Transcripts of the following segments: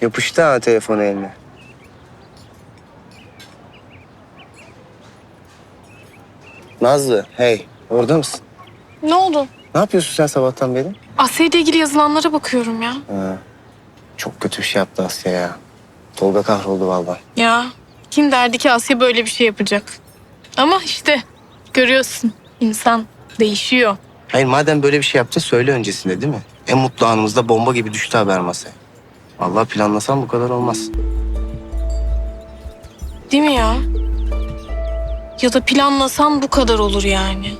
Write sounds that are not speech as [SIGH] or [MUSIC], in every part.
Yapıştı ha telefonu eline. Nazlı, hey. Orada mısın? Ne oldu? Ne yapıyorsun sen sabahtan beri? Asya ile ilgili yazılanlara bakıyorum ya. Ha, çok kötü bir şey yaptı Asya ya. Tolga kahroldu vallahi. Ya kim derdi ki Asya böyle bir şey yapacak? Ama işte görüyorsun insan değişiyor. Hayır madem böyle bir şey yaptı söyle öncesinde değil mi? En mutlu anımızda bomba gibi düştü haber masaya. Vallahi planlasam bu kadar olmaz. Değil mi ya? Ya da planlasan bu kadar olur yani.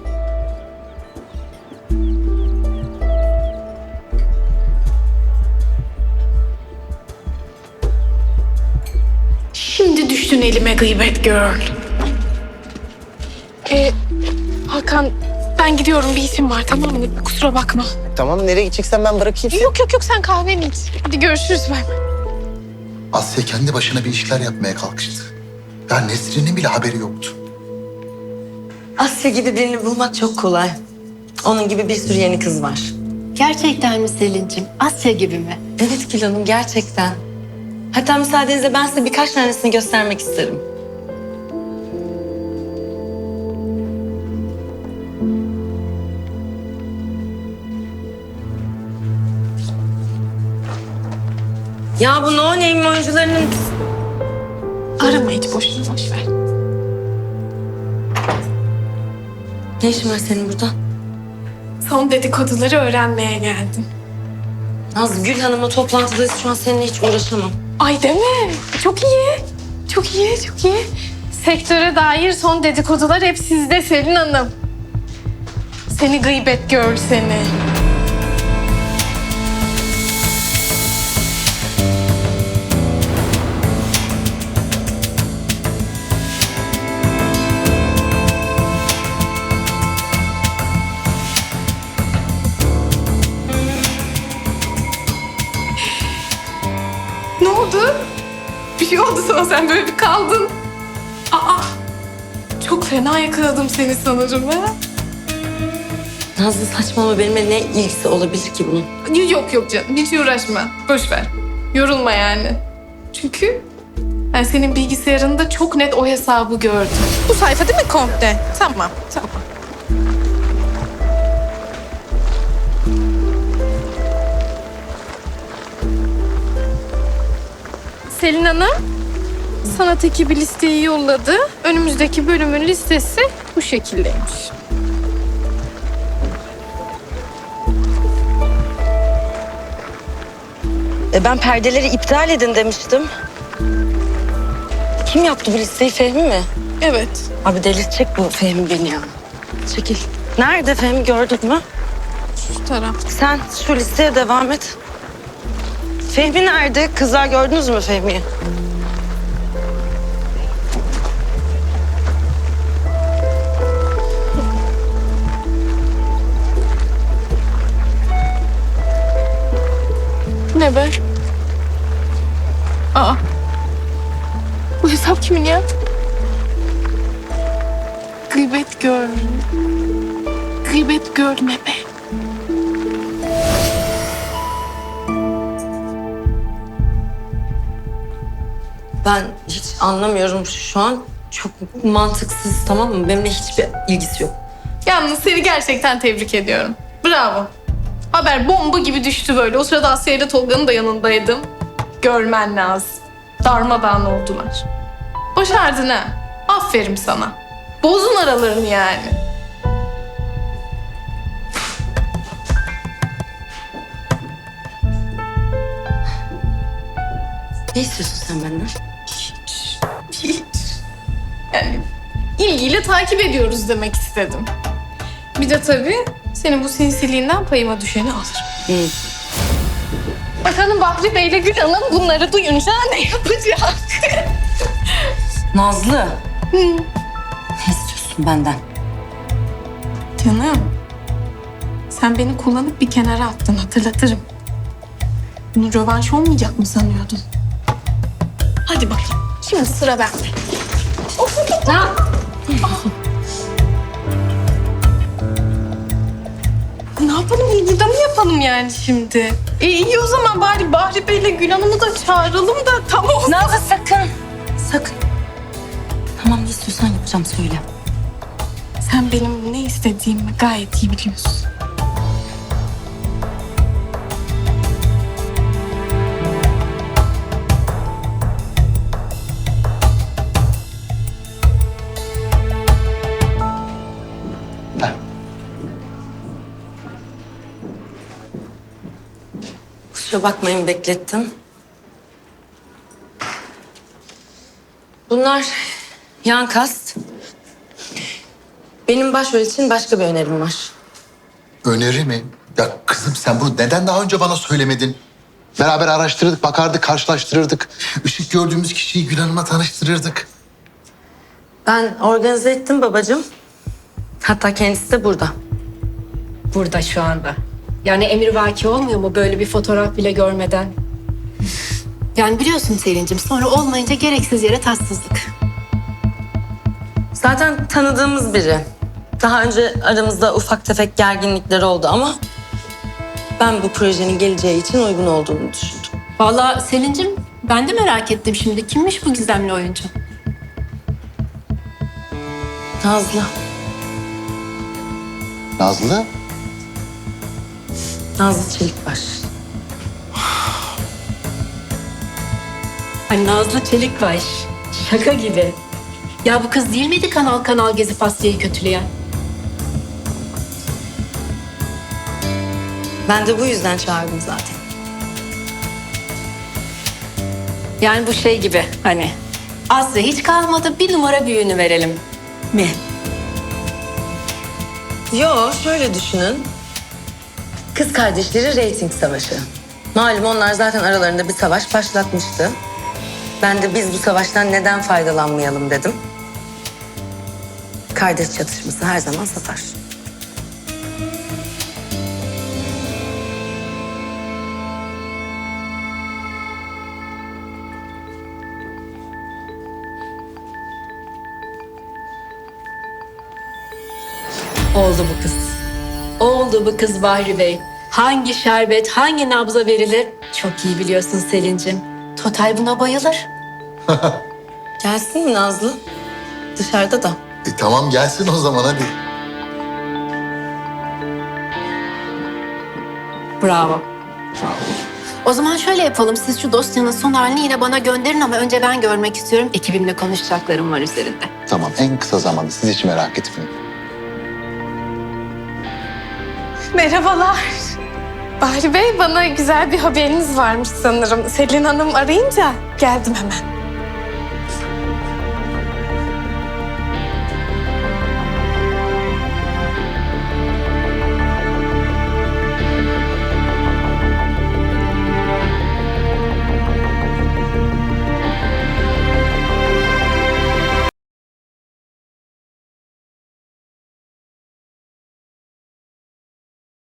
Şimdi düştün elime gıybet girl. Ee, Hakan ben gidiyorum bir işim var tamam mı? Kusura bakma. Tamam nereye gideceksen ben bırakayım seni. Yok yok yok sen kahveni iç. Hadi görüşürüz ben. Asya kendi başına bir işler yapmaya kalkıştı. Ya Nesrin'in bile haberi yoktu. Asya gibi birini bulmak çok kolay. Onun gibi bir sürü yeni kız var. Gerçekten mi Selin'cim? Asya gibi mi? Evet Gül Hanım gerçekten. Hatta müsaadenizle ben size birkaç tanesini göstermek isterim. Ya bu no name oyuncularının... Arama hiç boşuna boş ver. Ne işin var senin burada? Son dedikoduları öğrenmeye geldim. Naz Gül Hanım'la toplantıdayız şu an seninle hiç uğraşamam. Ay deme. Çok iyi. Çok iyi, çok iyi. Sektöre dair son dedikodular hep sizde Selin Hanım. Seni gıybet gör seni. Sana sen böyle bir kaldın. Aa, çok fena yakaladım seni sanırım ha. Nazlı saçmalama benimle ne ilgisi olabilir ki bunun? Yok yok canım hiç uğraşma. Boş ver. Yorulma yani. Çünkü ben senin bilgisayarında çok net o hesabı gördüm. Bu sayfa değil mi komple? Tamam, tamam. Selin Hanım, sanat ekibi listeyi yolladı. Önümüzdeki bölümün listesi bu şekildeymiş. E ben perdeleri iptal edin demiştim. Kim yaptı bu listeyi Fehmi mi? Evet. Abi delirtecek bu Fehmi beni ya. Çekil. Nerede Fehmi gördün mü? Şu taraf. Sen şu listeye devam et. Fehmi nerede? Kızlar gördünüz mü Fehmi'yi? Ne be? Aa. Bu hesap kimin ya? Gıybet gör. Gıybet görme be. Ben hiç anlamıyorum şu an. Çok mantıksız tamam mı? Benimle hiçbir ilgisi yok. Yalnız seni gerçekten tebrik ediyorum. Bravo. Haber bomba gibi düştü böyle. O sırada Asya ile Tolga'nın da yanındaydım. Görmen lazım. Darmadağın oldular. Başardın ha. Aferin sana. Bozun aralarını yani. Ne istiyorsun sen benden? Hiç. Yani ilgiyle takip ediyoruz demek istedim. Bir de tabii senin bu sinsiliğinden payıma düşeni alırım. Hı. Bakalım Bahri Bey ile Gül Hanım bunları duyunca ne yapacak? [LAUGHS] Nazlı. Ne istiyorsun benden? Canım, sen beni kullanıp bir kenara attın hatırlatırım. Bunun rövanşı olmayacak mı sanıyordun? Hadi bakayım. Şimdi sıra bende. Ne? Yapalım? Burada mı yapalım yani şimdi? E iyi o zaman bari Bahri Bey'le Gül Hanım'ı da çağıralım da tam olsun. Nazlı sakın. Sakın. Tamam ne istiyorsan yapacağım söyle. Sen benim ne istediğimi gayet iyi biliyorsun. Kusura bakmayın beklettim. Bunlar yan kast. Benim başrol için başka bir önerim var. Öneri mi? Ya kızım sen bunu neden daha önce bana söylemedin? Beraber araştırırdık, bakardık, karşılaştırırdık. Işık gördüğümüz kişiyi Gül Hanım'la tanıştırırdık. Ben organize ettim babacığım. Hatta kendisi de burada. burada şu anda. Yani emir vaki olmuyor mu böyle bir fotoğraf bile görmeden? Yani biliyorsun Selin'cim sonra olmayınca gereksiz yere tatsızlık. Zaten tanıdığımız biri. Daha önce aramızda ufak tefek gerginlikler oldu ama... ...ben bu projenin geleceği için uygun olduğunu düşündüm. Vallahi Selin'cim ben de merak ettim şimdi. Kimmiş bu gizemli oyuncu? Nazlı. Nazlı? Nazlı Çelikbaş. Ay Nazlı Çelikbaş. Şaka gibi. Ya bu kız değil miydi kanal kanal gezip Asya'yı kötüleyen? Ben de bu yüzden çağırdım zaten. Yani bu şey gibi hani Asya hiç kalmadı bir numara büyüğünü verelim. Mi? Yo şöyle düşünün. Kız kardeşleri reyting savaşı. Malum onlar zaten aralarında bir savaş başlatmıştı. Ben de biz bu savaştan neden faydalanmayalım dedim. Kardeş çatışması her zaman satar. oldu bu kız. Oldu bu kız Bahri Bey. Hangi şerbet hangi nabza verilir çok iyi biliyorsun Selin'cim. Total buna bayılır. [LAUGHS] Gelsin Nazlı? Dışarıda da. E tamam gelsin o zaman hadi. Bravo. O zaman şöyle yapalım. Siz şu dosyanın son halini yine bana gönderin ama önce ben görmek istiyorum. Ekibimle konuşacaklarım var üzerinde. Tamam en kısa zamanda siz hiç merak etmeyin. Merhabalar. Bahri Bey bana güzel bir haberiniz varmış sanırım. Selin Hanım arayınca geldim hemen.